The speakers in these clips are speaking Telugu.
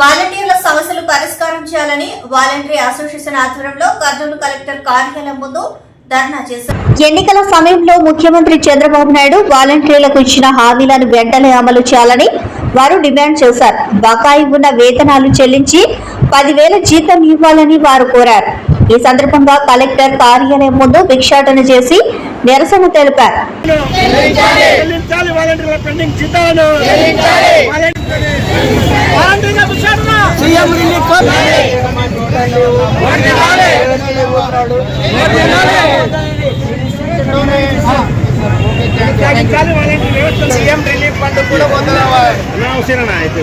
వాలంటీర్ల సమస్యలు పరిష్కారం చేయాలని వాలంటీర్ అసోసియేషన్ ఆధ్వర్యంలో కర్నూలు కలెక్టర్ కార్యాలయం ముందు ధర్నా చేశారు. ఎన్నికల సమయంలో ముఖ్యమంత్రి చంద్రబాబు నాయుడు వాలంటీర్లకు ఇచ్చిన హామీలను వెంటనే అమలు చేయాలని వారు డిమాండ్ చేశారు. బకాయి ఉన్న వేతనాలు చెల్లించి పదివేల జీతం ఇవ్వాలని వారు కోరారు. ఈ సందర్భంగా కలెక్టర్ కార్యాలయం ముందు భిక్షాటన చేసి నిరసన తెలిపారు. సీఎం రిలీఫ్ ఫండ్ కూడా అయితే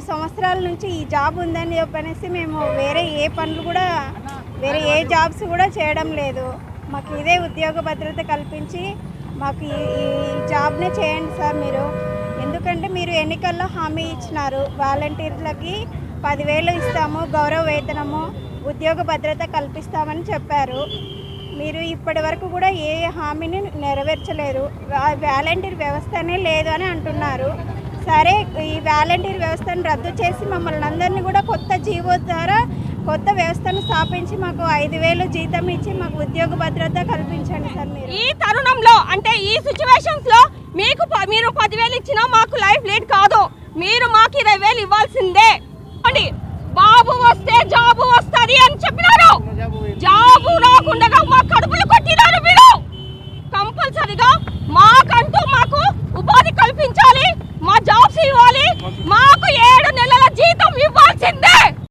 ఐదు సంవత్సరాల నుంచి ఈ జాబ్ ఉందని చెప్పనేసి మేము వేరే ఏ పనులు కూడా వేరే ఏ జాబ్స్ కూడా చేయడం లేదు. మాకు ఇదే ఉద్యోగ భద్రత కల్పించి మాకు ఈ జాబ్నే చేయండి సార్ మీరు. ఎందుకంటే మీరు ఎన్నికల్లో హామీ ఇచ్చినారు. వాలంటీర్లకి పదివేలు ఇస్తాము గౌరవ వేతనము ఉద్యోగ భద్రత కల్పిస్తామని చెప్పారు. మీరు ఇప్పటి వరకు కూడా ఏ హామీని నెరవేర్చలేరు వాలంటీర్ వ్యవస్థనే లేదు అని అంటున్నారు. సరే ఈ వాలంటీర్ వ్యవస్థను రద్దు చేసి మమ్మల్ని అందరినీ కూడా కొత్త జీవో ద్వారా కొత్త వ్యవస్థను స్థాపించి మాకు ఐదు వేలు జీతం ఇచ్చి మాకు ఉద్యోగ భద్రత కల్పించండి సార్ మీరు. ఈ తరుణంలో అంటే ఈ సిచ్యువేషన్స్లో మీకు ప- మీరు పదివేలు ఇచ్చినా మాకు లైఫ్ లీడ్ కాదు. మీరు మాకు ఇరవై వేలు ఇవ్వాల్సిందే. అండి బాబు వస్తే జాబు వస్తుంది అని చెప్పినారు. జాబు రాకుండా మా కడుపులు కొట్టినారు మీరు కంపల్సరిగా కల్పించాలి.